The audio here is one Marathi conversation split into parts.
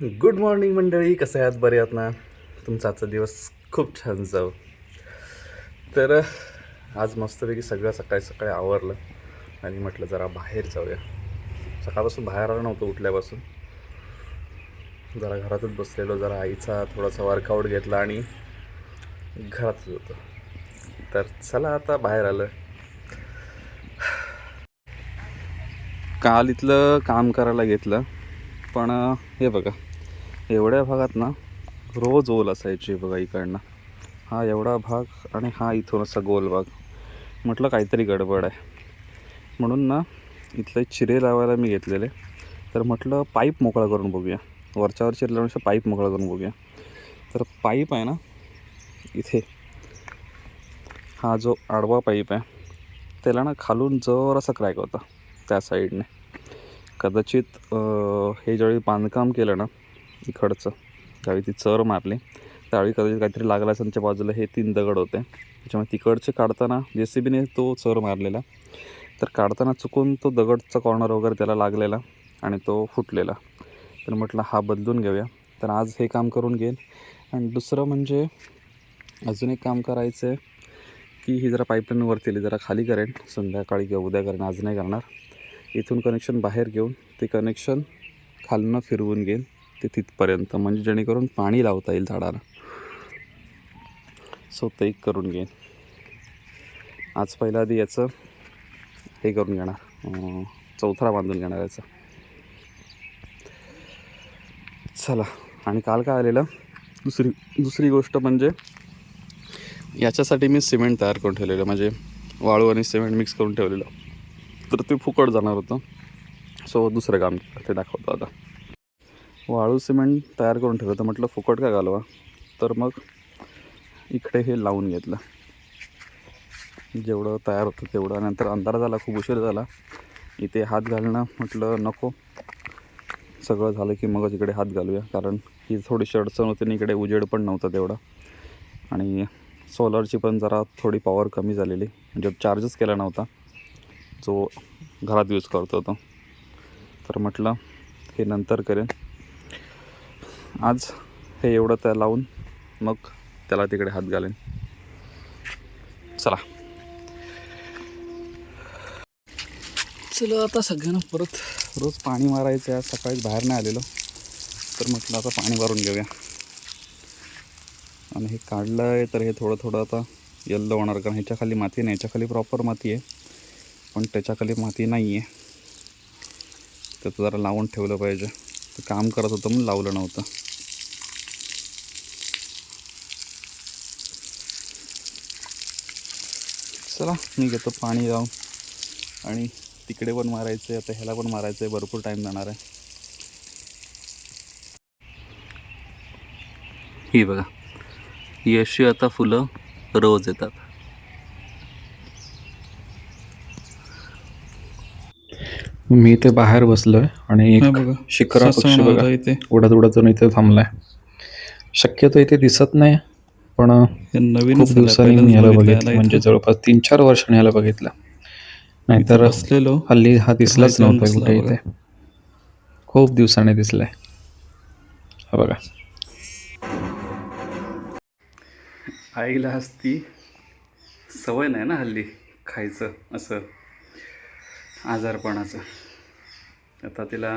गुड मॉर्निंग मंडळी. कसं आहात? बरे आहात ना? तुमचा आजचा दिवस खूप छान जाऊ तर आज मस्तपैकी सगळं सकाळी सकाळी आवरलं आणि म्हटलं जरा बाहेर जाऊया. सकाळपासून बाहेर आलं नव्हतं उठल्यापासून. जरा घरातच बसलेलो. जरा आईचा थोडासा वर्कआउट घेतला आणि घरातच होतं. तर चला आता बाहेर आलं. काल इथलं काम करायला घेतलं. पण हे बघा. एवढ्या भागात ना रोज ओल असायची बघा इकडनं. हा एवढा भाग आणि हा इथून असा गोल भाग. म्हटलं काहीतरी गडबड आहे. म्हणून ना इथले चिरे लावायला मी घेतलेले. तर म्हटलं पाईप मोकळा करून बघूया. वरच्यावर चिरे लावण्यापेक्षा पाईप मोकळा करून बघूया. तर पाईप आहे ना इथे. हा जो आडवा पाईप आहे त्याला ना खालून जरासा क्रॅक होता त्या साईडने. कदाचित हे ज्यावेळी बांधकाम केलं ना इकडचं. त्यावेळी ती चर मारली. त्यावेळी कदाचित काहीतरी लागला असेल बाजूला हे तीन दगड होते. त्याच्यामुळे तिकडचे काढताना जे सी बीने तो चर मारलेला. तर काढताना चुकून तो दगडचा कॉर्नर वगैरे त्याला लागलेला आणि तो फुटलेला. तर म्हटलं हा बदलून घेऊया. तर आज हे काम करून घेईन आणि दुसरं म्हणजे अजून एक काम करायचं आहे की ही जरा पाईपलाईन वरती जरा खाली करेन. संध्याकाळी किंवा उद्या करेन. आज नाही करणार. इथून कनेक्शन बाहेर घेऊन ते कनेक्शन खालनं फिरवून घेईन. ते तिथपर्यंत. म्हणजे जेणेकरून पाणी लावता येईल झाडाला. सो ते एक करून घेईन. आज पहिला आधी याचं हे करून घेणार. चौथरा बांधून घेणार याचा. चला आणि काल काय आलेलं? दुसरी दुसरी गोष्ट म्हणजे याच्यासाठी मी सिमेंट तयार करून ठेवलेलं. म्हणजे वाळू आणि सिमेंट मिक्स करून ठेवलेलं. तर ते फुकट जाणार होतं. सो दुसरं काम केलं ते दाखवतो आता. वाळू सिमेंट तयार करून ठेवलं तर म्हटलं फुकट का घालवा? तर मग इकडे हे लावून घेतलं. जेवढं तयार होतं तेवढं. नंतर अंधार झाला खूप उशीर झाला. इथे हात घालणं म्हटलं नको. सगळं झालं की मगच इकडे हात घालूया. कारण ही थोडीशी अडचण होती आणि इकडे उजेड पण नव्हता तेवढा. आणि सोलरची पण जरा थोडी पॉवर कमी झालेली. म्हणजे चार्जच केला नव्हता. जो घरात यूज करतो तो. तर म्हटलं हे नंतर करेन. आज हे एवढं त्या लावून मग त्याला तिकडे हात घालेन. चला. चला आता सगळ्यांना परत रोज पाणी मारायचं आहे. सकाळीच बाहेर नाही आलेलो. तर म्हटलं आता पाणी मारून घेऊया. आणि हे काढलं आहे तर हे थोडं थोडं आता यल्लो होणार कारण ह्याच्याखाली माती नाही. ह्याच्याखाली प्रॉपर माती आहे. पण त्याच्याखाली माती नाही आहे त्याचं जरा लावून ठेवलं पाहिजे. तर काम करत होतं म्हणून लावलं नव्हतं. चला मी घेतो पाणी लावून आणि तिकडे पण मारायचं आहे आता ह्याला पण मारायचं आहे भरपूर टाईम जाणार आहे. ही बघा ही अशी आता फुलं रोज येतात. मी इथे बाहेर बसलोय आणि एक शिकरा पक्षी बघा इथे. उडत उडत जाऊन इथे थांबलाय. शक्यतो इथे दिसत नाही पण नवीन दिवसांनी मी ह्याला बघितलं म्हणजे जवळपास तीन चार वर्षांनी ह्याला बघितलं. नाहीतर बसलेलो. हल्ली हा दिसलाच नव्हता कुठे. इथे. खूप दिवसांनी दिसलाय. हा बघा. आईला असती सवय नाही ना हल्ली खायचं असं. आजारपणाचं. आता तिला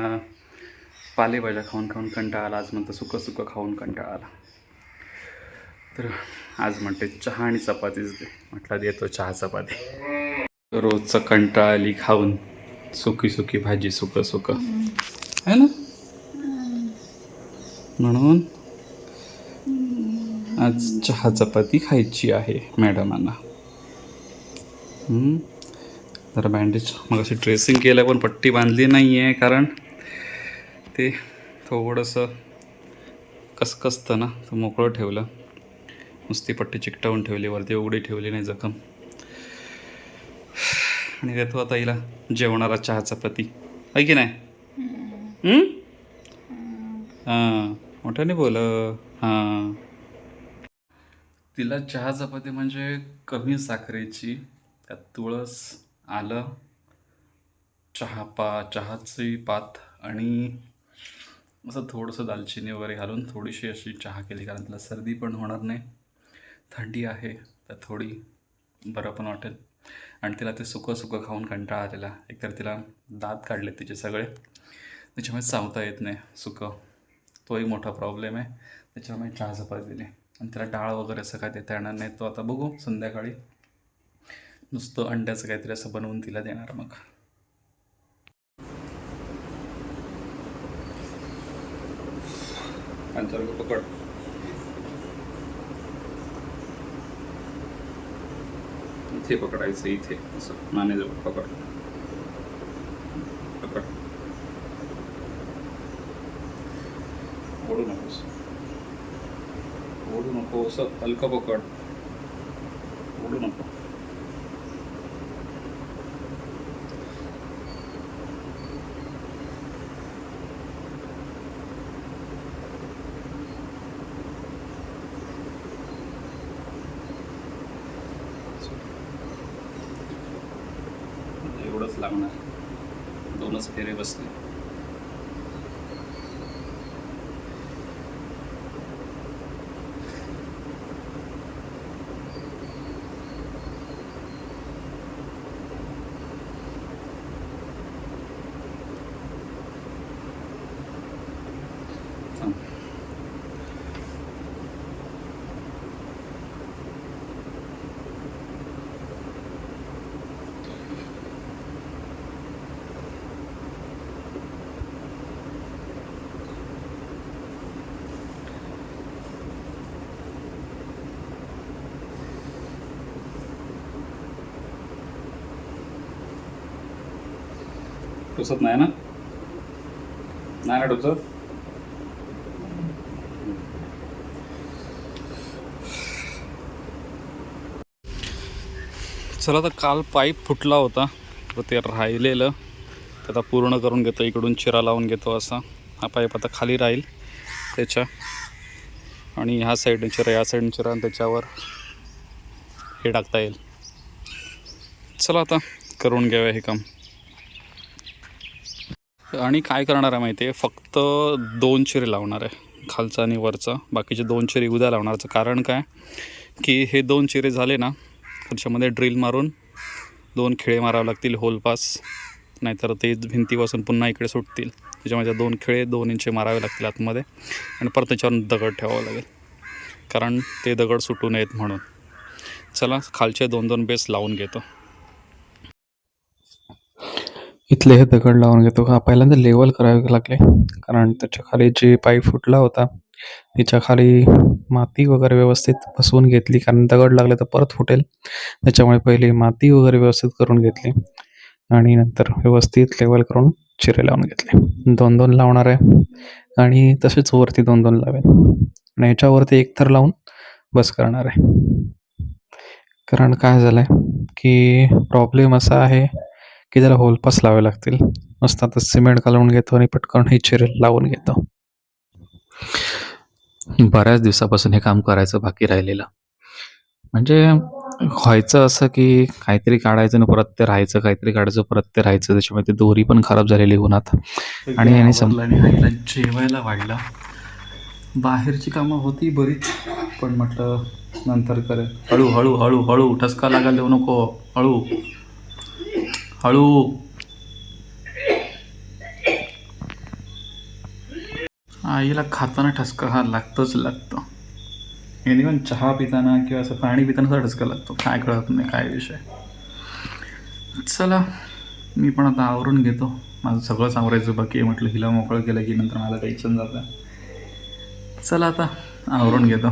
पालेभाज्या खाऊन खाऊन कंटाळा आला आज म्हणतं सुकं सुकं खाऊन कंटाळा आला. तर आज म्हणते चहा आणि चपातीच दे म्हटलं देतो चहा चपाती. रोजचं कंटाळा आली खाऊन. सुकी सुकी भाजी सुकं सुकं. आहे ना? म्हणून आज चहा चपाती खायची आहे मॅडमांना. जरा बँडेज मग अशी ड्रेसिंग केलं पण पट्टी बांधली नाही आहे कारण ते थोडंसं कसकसतं ना तर मोकळं ठेवलं. नुसती पट्टी चिकटवून ठेवली वरती उघडी ठेवली नाही जखम. आणि देतो आता हिला जेवणारा चहा चपाती आहे की नाही? हम्म? हां मोठ्याने बोल. हां. तिला चहा चपाती म्हणजे कमी साखरेची त्यात तुळस आलं चहा पा चहाची पात आणि असं थोडंसं दालचिनी वगैरे घालून थोडीशी अशी चहा केली कारण तिला सर्दी पण होणार नाही. थंडी आहे तर थोडी बरं पण वाटेल. आणि तिला ते सुकं सुकं खाऊन कंटाळा आलेला एकतर तिला दात काढले तिचे सगळे. त्याच्यामुळे चावता येत नाही सुकं. तोही मोठा प्रॉब्लेम आहे. त्याच्यामुळे चहा चपाती दिली. आणि तिला डाळ वगैरे असं काय देता येणार नाही. तो आता बघू संध्याकाळी. नुसतं अंड्याचं काहीतरी असं बनवून तिला देणार मग. पकड इथे पकडायचं इथे असं. मानेजवळ पकड. पकड. ओढू नकोस. ओढू नको असं हलकं पकड. ओढू नको. एवढंच लागणार. दोनच फेरे बसले. टोचत नाही ना? नाही ना टोचत चला तर काल पाईप फुटला होता तर ते राहिलेलं. ते आता पूर्ण करून घेतो इकडून चिरा लावून घेतो असा. हा पाईप आता खाली राहील त्याच्या. आणि ह्या साईडने चिरा या साईडने चिरा आणि त्याच्यावर हे टाकता येईल. चला आता करून घ्यावं हे काम. आणि काय करणार आहे माहिती आहे? फक्त दोन चिरे लावणार आहे खालचा आणि वरचा. बाकीचे दोन चिरे उद्या लावणारचं. कारण काय? की हे दोन चिरे झाले ना त्याच्यामध्ये ड्रिल मारून दोन खिळे मारावे लागतील होल पास नाहीतर ते भिंतीपासून पुन्हा इकडे सुटतील. त्याच्यामध्ये दोन खिळे दोन इंचे मारावे लागतील आतमध्ये. आणि परत त्याच्यावर दगड ठेवावं लागेल. कारण ते दगड सुटू नयेत म्हणून. चला खालचे दोन दोन बेस लावून घेतो. इथले हे दगड लावून घेतो. का पहिल्यांदा लेवल करावे लागले. कारण त्याच्याखाली जे पाईप फुटला होता त्याच्याखाली माती वगैरे व्यवस्थित बसवून घेतली. कारण दगड लागले तर परत फुटेल. त्याच्यामुळे पहिले माती वगैरे व्यवस्थित करून घेतली. आणि नंतर व्यवस्थित लेवल करून चिरे लावून घेतले. दोन दोन लावणार आहे. आणि तसेच वरती दोन दोन लावेल आणि याच्यावरती एक थर लावून बस करणार आहे. कारण काय झालं आहे की प्रॉब्लेम असा आहे की त्याला होलपास लावावे लागतील. मस्त आता सिमेंट घालून घेतो आणि पटकन हे चिरे लावून घेतो. बऱ्याच दिवसापासून हे काम करायचं बाकी राहिलेलं. म्हणजे व्हायचं असं की काहीतरी काढायचं आणि परत ते राहायचं काहीतरी काढायचं परत ते राहायचं. त्याच्यामुळे ती दोरी पण खराब झालेली उन्हात. आणि याने सम- आणि आईला जेवायला वाढला. बाहेरची कामं होती बरीच पण म्हटलं नंतर करेल हळू हळू हळू हळू. ठसका लागायला देऊ नको. हळू. हळू. आईला खाताना ठसका हा लागतोच लागतो. एनिवन चहा पिताना किंवा असं पाणी पिताना सुद्धा ठसका लागतो. काय कळत नाही काय विषय. चला मी पण आता आवरून घेतो. माझं सगळंच आवरायचं बाकी म्हटलं हिला मोकळं केलं की नंतर माझं टेन्शन जातं. चला आता आवरून घेतो.